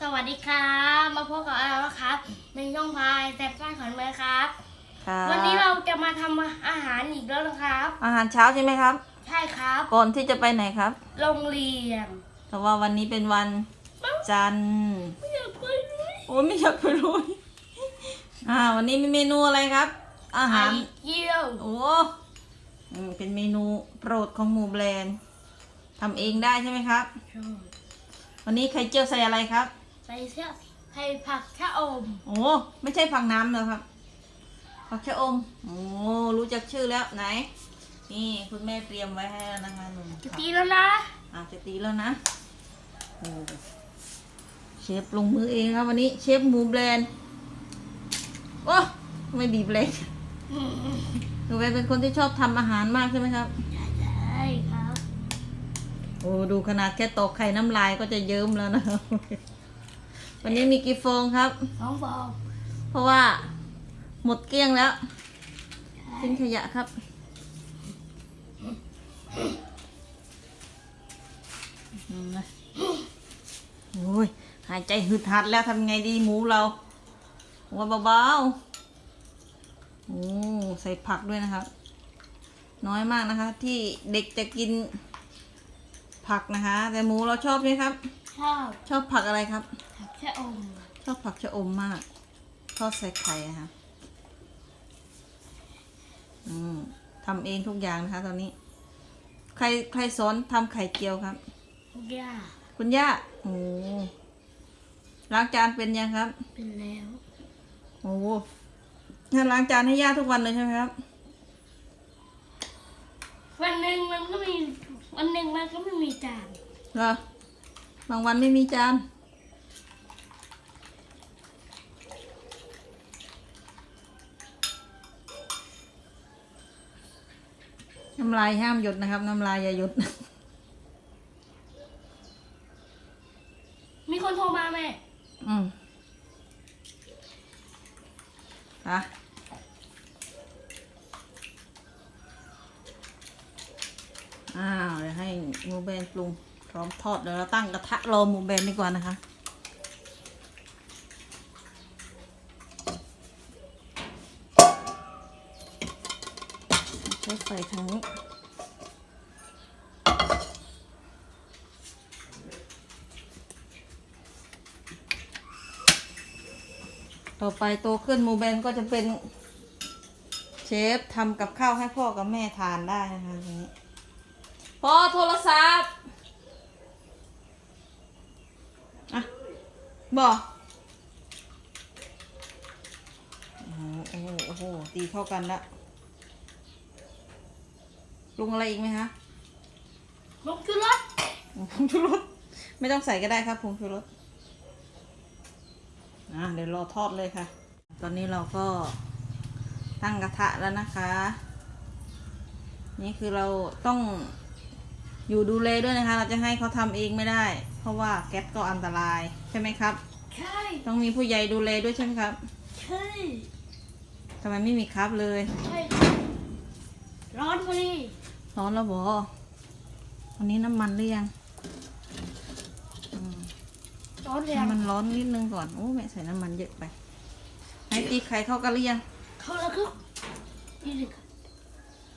สวัสดีครับ มาพบกับเราแล้วครับ ในช่องพายแซ่บซ่าขอนเมืองครับ ครับวันนี้เราจะมาทำอาหารอีกแล้วนะครับ อาหารเช้าใช่ไหมครับ ใช่ครับ ก่อนที่จะไปไหนครับ โรงเรียนแต่ว่าวันนี้เป็นวันจันทร์ไม่อยากไปเลยโอ้ไม่อยากไปรู้อ่า วันนี้มีเมนูอะไรครับ อาหาร ไข่เยี่ยว โอ้อืมเป็นเมนูโปรดของหมูแบรนด์ทำเองได้ใช่ไหมครับ วันนี้ไข่เจียวใส่อะไรครับ ใส่เสื้อไข่ผักชะอม โอ้ไม่ใช่ผักน้ำเหรอครับผักชะอมโอ้รู้จักชื่อแล้วไหน นี่คุณแม่เตรียมไว้ให้แล้วนะคะหนุ่มจะครับตีแล้วนะอาจจะตีแล้วนะโอ้เชฟลงมือเองครับวันนี้เชฟหมูแบรนด์โอ้ไม่บีบเลยหนูแบรนด์เป็นคนที่ชอบทำอาหารมากใช่ไหมครับใช่ครับ โอ้ดูขนาดแค่ตอกไข่น้ำลายก็จะเยิ้มแล้วนะครับ วันนี้มีกี่ฟองครับน้องบอกเพราะว่าหมดเกลี้ยงแล้วทิ้งขยะครับอืมนะโอ้ย หายใจหึดหัดแล้วทำไงดีหมูเราหัวเบาๆ โอ้ ใส่ผักด้วยนะครับ น้อยมากนะคะ ที่เด็กจะกินผักนะคะ แต่หมูเราชอบไหมครับ ชอบ ชอบผักอะไรครับผัก ชะอมชอบผักชะอมมากทอดใส่ไข่นะคะอืมทำเองทุกอย่างนะคะ ตอนนี้ ใครใครสอนทำไข่เจียวครับย่าคุณย่าโอ้ล้างจานเป็นยังครับ เป็นแล้วโอ้ถ้าล้างจานให้ย่าทุกวันเลยใช่ไหมครับ วันหนึ่งมันก็มีวันหนึ่งมันก็ไม่มีจานเหรอบางวันไม่มีจาน น้ำลายห้ามหยดนะครับ น้ำลายอย่าหยด มีคนโทรมาแม่ อืมอะอ้าวเดี๋ยวให้หมูแบนปรุงพร้อมทอดเดี๋ยวเราตั้งกระทะรอหมูแบนดีกว่านะคะ ใช้ไฟทางนี้ต่อไปโตขึ้นหมูแบนก็จะเป็นเชฟทำกับข้าวให้พ่อกับแม่ทานได้นะคะตรงนี้พ่อโทรศัพท์อะบอกโอ้โหโอ้โหตีเข้ากันละ ปรุงอะไรอีกไหมคะลงจุรสผงชูรสไม่ต้องใส่ก็ได้ครับผงชูรสอะเดี๋ยวรอทอดเลยค่ะ ตอนนี้เราก็ตั้งกระทะแล้วนะคะ นี่คือเราต้องอยู่ดูแลด้วยนะคะ เราจะให้เขาทำเองไม่ได้ เพราะว่าแก๊สก็อันตรายใช่ไหมครับ ใช่ต้องมีผู้ใหญ่ดูแลด้วยใช่ไหมครับใช่ทำไมไม่มีครับเลย ใช่ร้อนพอดี ร้อนแล้วบอวันนี้น้ำมันหรือยังร้อนแรให้งมันร้อนนิดนึงก่อน โอ้แม่ใส่น้ำมันเยอะไป ให้ตีไข่เข้ากันหรือยัง เขาแล้วคือนี่สิครับ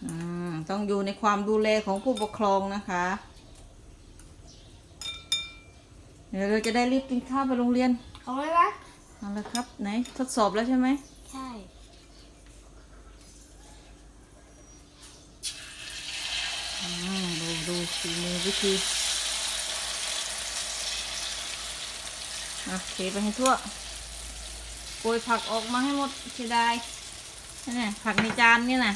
อืมต้องอยู่ในความดูแลของผู้ปกครองนะคะ เดี๋ยวเราจะได้รีบกินข้าวไปโรงเรียน เอาไว้ไหมเอาละครับ ไหนทดสอบแล้วใช่ไหม ใช่ อืมดูดู ฝีมือวิธีอะเทไปให้ทั่วโปรยผักออกมาให้หมดเสียดายนี่นะผักในจานนี่นะ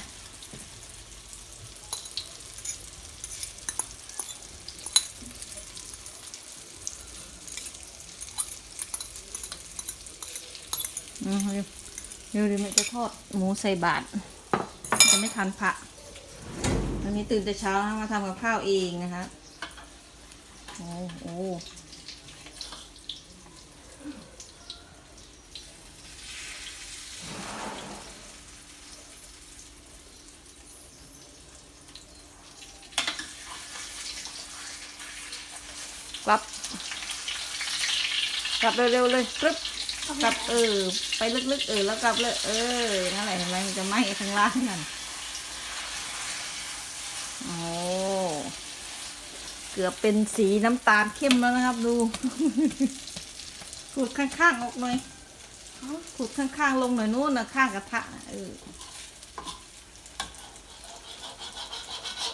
เดี๋ยวเดี๋ยวแม่จะทอดหมูใส่บาตรจะไม่ทันพระ วันนี้ตื่นแต่เช้ามาทำกับข้าวเองนะคะ โอ้โหกลับ กลับเร็วๆเลยกรึ๊บกลับเออ ไปลึกๆเออ แล้วกลับเลย เออ นั่นแหละเห็นไหมมันจะไหม้ข้างล่างนั่นโอ้เกือบเป็นสีน้ำตาลเข้มแล้วนะครับ ดู ขูดข้างๆออกหน่อยขูดข้างๆลงหน่อยนู้นนะข้างกระทะน่ะเออ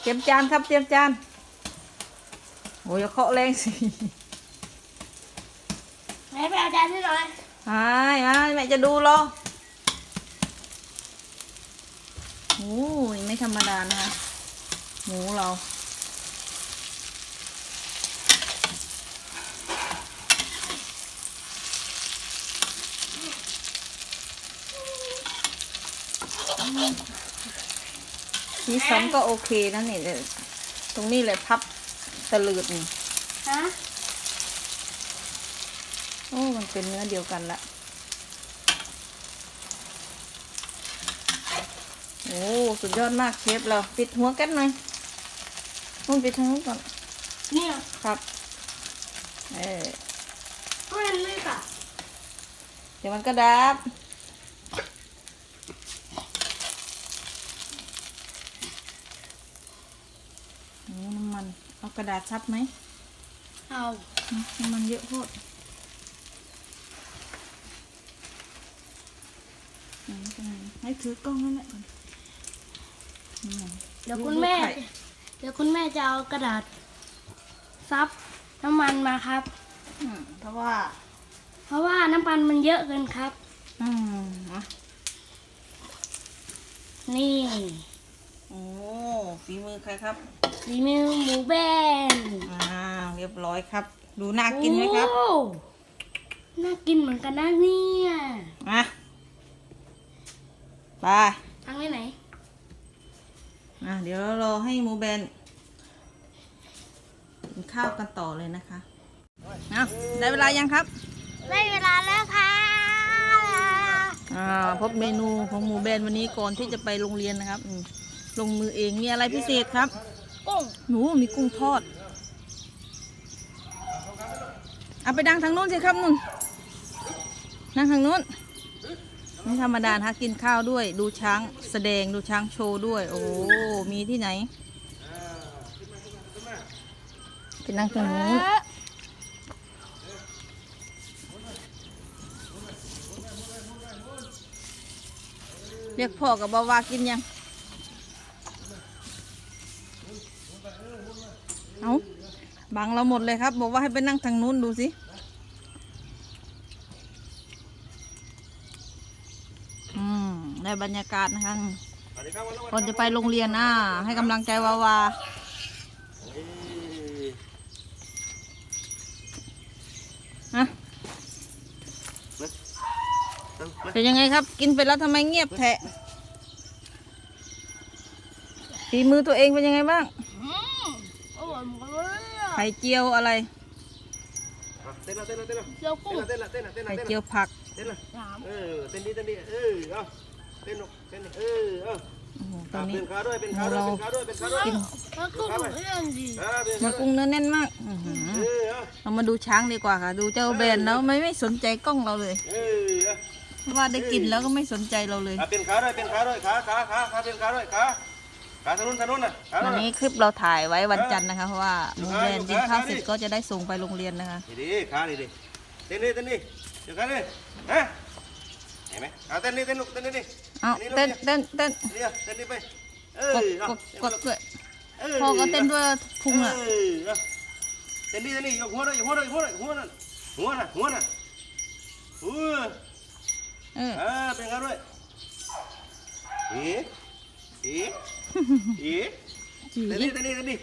เตรียมจานครับเตรียมจานโอ้ยอย่าเคาะแรงสิแม่ไปเอาจานให้หน่อยไปมาแม่จะดูรอโอ้ยไม่ธรรมดานะคะหมูเรา สีสันก็โอเคนะนี่เดี๋ยวตรงนี้เลยพับตะลืดนี่ฮะโอ้ มันเป็นเนื้อเดียวกันละโอ้สุดยอดมากเชฟเราปิดหัวกันหน่อยมุ่นปิดทางนู้นก่อนเนี่ยครับ เออก็มันไม่กลับเดี๋ยวมันก็ดับ โอ้น้ำมัน เอากระดาษซับไหมเอาน้ำมันเยอะโพดไหนตรงไหนให้ถือกล้องนั่นแหละก่อนอืมเดี๋ยวคุณแม่ดูไข่เดี๋ยวคุณแม่จะเอากระดาษ ซับน้ำมันมาครับ อืมเพราะว่า เพราะว่าน้ำมันมันเยอะเกินครับ อืมอะนี่ โอ้ฝีมือใครครับ รีมิวหมูแบนอ่าเรียบร้อยครับ ดูน่ากินไหมครับโอ้น่ากินเหมือนกันนะเนี่ยมาไปทางไว้ไหนอะเดี๋ยวเรารอให้หมูแบนกินข้าวกันต่อเลยนะคะเอาได้เวลายังครับ ได้เวลาแล้วค่ะอ่าพบเมนูของหมูแบนวันนี้ก่อนที่จะไปโรงเรียนนะครับอืมลงมือเองมีอะไรพิเศษครับ กุ้งหนูมีกุ้งทอด เอาไปดังทางนู้นสิครับนุ่นนั่งทางนู้นไม่ธรรมดานะกินข้าวด้วย ดูช้างแสดงดูช้างโชว์ด้วย โอ้โหมีที่ไหนไปนั่งทางนู้นเรียกพ่อกับบาวากินยัง เอา บังเราหมดเลยครับ บอกว่าให้ไปนั่งทางนู้นดูสิ อืมได้บรรยากาศนะคะก่อนจะไปโรงเรียนอะให้กำลังใจวาวาอะเป็นยังไงครับ กินไปแล้วทำไมเงียบแทะฝีมือตัวเองเป็นยังไงบ้าง อืมอร่อยหมดเลย ไข่เจียวอะไร เต้นละเต้นละเต้นละเจียวกุ้งเต้นละเต้นละเต้นละไข่เต้นละเจียวผัก เต้นละสามเออเต้นดีเต้นดีเออเอาเต้นลูกเต้นเออเอาโอ้โหตอะอนนี้เป็นขาด้วยเป็นขาด้วยเป็นขาด้วยเป็นขาด้วยกินแล้วกุ้งเรื่องดีอ่าเป็นเนื้ขาอด้วยกุ้งเนื้อแน่นมากอื้อหือเออเอาเรามาดูช้างดีกว่าค่ะ ดูเจ้าแบรนด์แล้วไม่ไม่สนใจกล้องเราเลยเออเอา เพราะว่าได้กินแล้วก็ไม่สนใจเราเลย อะเป็นขาด้วยเป็นขาด้วยขาขาขาขาเป็นขาด้วยขาขา ทางนู้นทางนู้นน่ะขาวันนู้นนี้น่ะคลิปเราถ่ายไว้วันจันทร์นะคะ เพราะว่าหมูแบรนด์กินข้าวเสร็จก็จะได้ส่งไปโรงเรียนนะคะดีดีขาดีดีเต้นนี่เต้นนี่เดี๋ยวขาดิฮะเห็นไหมเอาเต้นนี่เต้นลูกเต้นนี่ดิเอาเต้นเต้นเต้นเนี่ยเต้นนี่ไปเออกดเอากดกดด้วยเออพ่อก็เต้นด้วยพุงอะเออเอาเต้นนี่เต้นนี่ยกหัวด้วยยกหัวด้วยยกหัวด้วยหัวนั่นหัวน่ะหัวน่ะหัวเอออ่าเป็นกันด้วยเอ๊ะเอ๊ะเอ๊ะจีเต้นนี่เต้นนี่เต้นนี่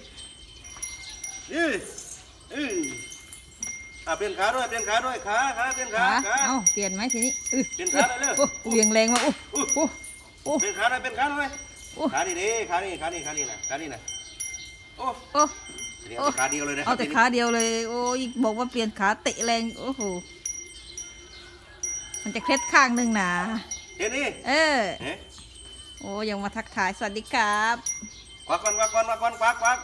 เออเอออะเปลี่ยนขาด้วยเปลี่ยนขาด้วยขาขาเปลี่ยนขาขาขาเอาเปลี่ยนไหมทีนี้อื้อเปลี่ยนขาเลยเร็วโอ้เหวียงแรงมาโอ้โอ้โอ้เปลี่ยนขาด้วยเปลี่ยนขาด้วยโอ้ขาดีดีขานี่ขานี่ขานี่นะขานี่นะโอ้โอ้เดี๋ยวเอาขาเดียวเลยนะเอาแต่ขาเดียวเลย โอ้ยบอกว่าเปลี่ยนขาเตะแรงโอ้โหมันจะเคล็ดข้างหนึ่งนะเดี๋ยวนี้เออเอ๊ะ โอ้ยังมาทักทายสวัสดีครับควักก่อนควักก่อนควักก่อนควักควัก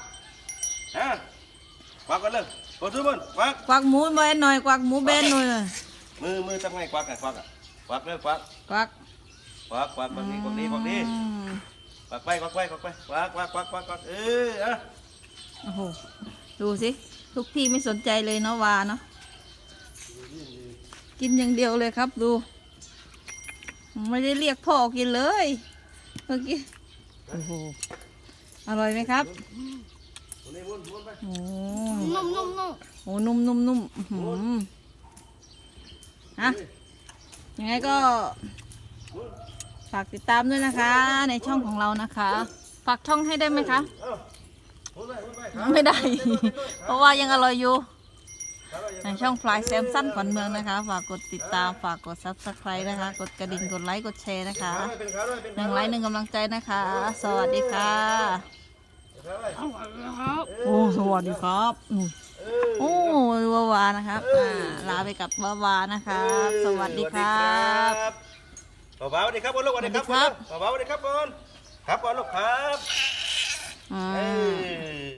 ฮะควักก่อนเลยกดทุกคนควักกวักหมูเบนหน่อยกวักหมูเบนหน่อยมือมือทำไงควักอะควักอะควักเลยควักกวักควักควักควักดีควักดีควักดีอืมควักไปควักไปควักไปควักควักควักควักควักเอออะโอ้โหดูสิทุกที่ไม่สนใจเลยเนาะวาเนาะกินอย่างเดียวเลยครับดู ไม่ได้เรียกพ่อกินเลย เมื่อกี้โอ้โหอร่อยไหมครับวนนี่วนวนไปโอ้นุ่มนุ่มนุ่มโหนุ่มนุ่มนุ่มอื้อหือฮะยังไงก็ ฝากติดตามด้วยนะคะ ในช่องของเรานะคะ ฝากช่องให้ได้ไหมคะเอ้าวนไปวนไปขาไม่ได้ เพราะว่ายังอร่อยอยู่ ในช่องฟลายแซมสั้นขวัญเมืองนะคะ ฝากกดติดตามฝากกดซับสไครต์นะคะ กดกระดิ่งกดไลค์กดแชร์นะคะขาด้วยเป็นขาด้วยเป็นหนึ่งไลค์หนึ่งกำลังใจนะคะ สวัสดีค่ะขาด้วยอร่อยนะครับโอ้สวัสดีครับอืมเออโอ้วาวานะครับอ่าลาไปกับวาวานะครับ สวัสดีครับเบาๆสวัสดีครับบอลลูกสวัสดีครับสวัสดีครับเบาๆสวัสดีครับบอลครับบอลลูกครับอืเอมอ